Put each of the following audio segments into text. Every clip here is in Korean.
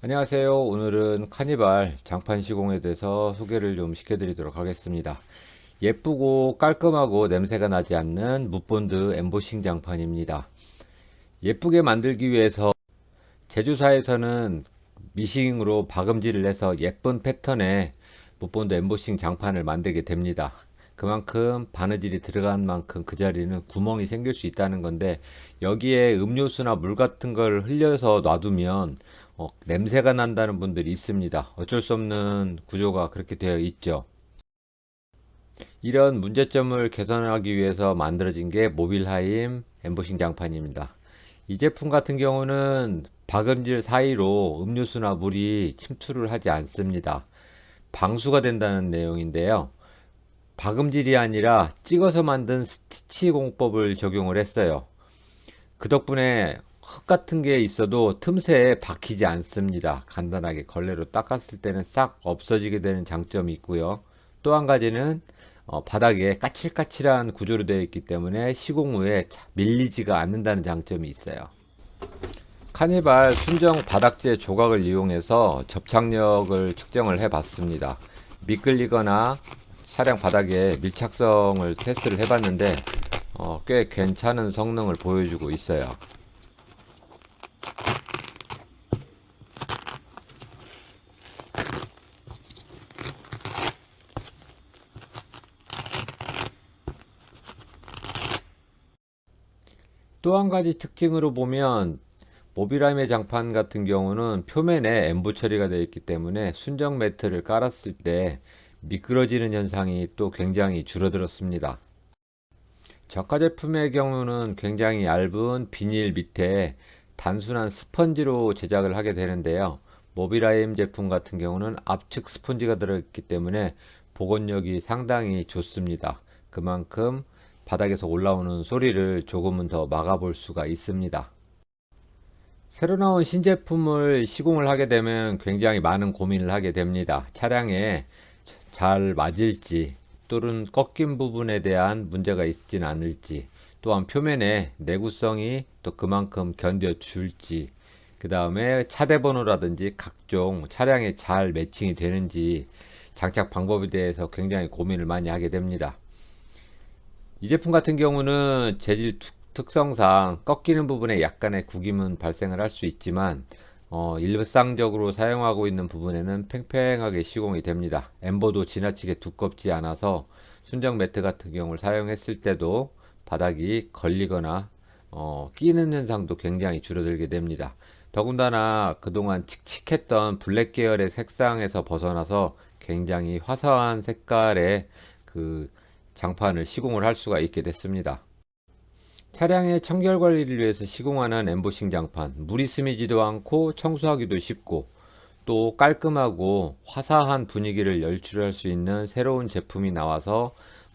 안녕하세요. 오늘은 카니발 장판 시공에 대해서 소개를 좀 시켜드리도록 하겠습니다. 예쁘고 깔끔하고 냄새가 나지 않는 묻본드 엠보싱 장판입니다. 예쁘게 만들기 위해서 제조사에서는 미싱으로 박음질을 해서 예쁜 패턴의 묻본드 엠보싱 장판을 만들게 됩니다. 그만큼 바느질이 들어간 만큼 그 자리는 구멍이 생길 수 있다는 건데 여기에 음료수나 물 같은 걸 흘려서 놔두면 어, 냄새가 난다는 분들이 있습니다. 어쩔 수 없는 구조가 그렇게 되어 있죠. 이런 문제점을 개선하기 위해서 만들어진 게 모빌하임 엠보싱 장판입니다. 이 제품 같은 경우는 박음질 사이로 음료수나 물이 침투를 하지 않습니다. 방수가 된다는 내용인데요. 박음질이 아니라 찍어서 만든 스티치 공법을 적용을 했어요. 그 덕분에 흙 같은 게 있어도 틈새에 박히지 않습니다. 간단하게 걸레로 닦았을 때는 싹 없어지게 되는 장점이 있고요. 또 한 가지는 어, 바닥에 까칠까칠한 구조로 되어 있기 때문에 시공 후에 밀리지가 않는다는 장점이 있어요. 카니발 순정 바닥재 조각을 이용해서 접착력을 측정을 해 봤습니다. 미끌리거나 차량 바닥에 밀착성을 테스트를 해봤는데 어, 꽤 괜찮은 성능을 보여주고 있어요. 또한 가지 특징으로 보면 모빌라임의 장판 같은 경우는 표면에 엠보 처리가 되어 있기 때문에 순정 매트를 깔았을 때 미끄러지는 현상이 또 굉장히 줄어들었습니다. 저가 제품의 경우는 굉장히 얇은 비닐 밑에 단순한 스펀지로 제작을 하게 되는데요. 모빌아임 제품 같은 경우는 압축 스펀지가 들어있기 때문에 복원력이 상당히 좋습니다. 그만큼 바닥에서 올라오는 소리를 조금은 더 막아볼 수가 있습니다. 새로 나온 신제품을 시공을 하게 되면 굉장히 많은 고민을 하게 됩니다. 차량에 잘 맞을지 또는 꺾인 부분에 대한 문제가 있진 않을지 또한 표면에 내구성이 또 그만큼 견뎌줄지 그 다음에 차대 번호라든지 각종 차량에 잘 매칭이 되는지 장착 방법에 대해서 굉장히 고민을 많이 하게 됩니다. 이 제품 같은 경우는 재질 특성상 꺾이는 부분에 약간의 구김은 발생을 할 수 있지만 어, 일상적으로 사용하고 있는 부분에는 팽팽하게 시공이 됩니다. 엠버도 지나치게 두껍지 않아서 순정 매트 같은 경우를 사용했을 때도 바닥이 걸리거나 어, 끼는 현상도 굉장히 줄어들게 됩니다. 더군다나 그동안 칙칙했던 블랙 계열의 색상에서 벗어나서 굉장히 화사한 색깔의 그 장판을 시공을 할 수가 있게 됐습니다. 차량의 청결 관리를 위해서 시공하는 엠보싱 장판, 물이 스미지도 않고 청소하기도 쉽고 또 깔끔하고 화사한 분위기를 연출할 수 있는 새로운 제품이 나와서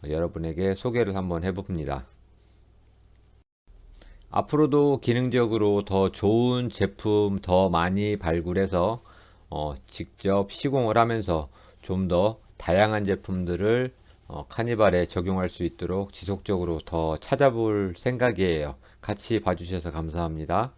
여러분에게 소개를 한번 해봅니다. 앞으로도 기능적으로 더 좋은 제품 더 많이 발굴해서 어, 직접 시공을 하면서 좀 더 다양한 제품들을 어, 카니발에 적용할 수 있도록 지속적으로 더 찾아볼 생각이에요. 같이 봐주셔서 감사합니다.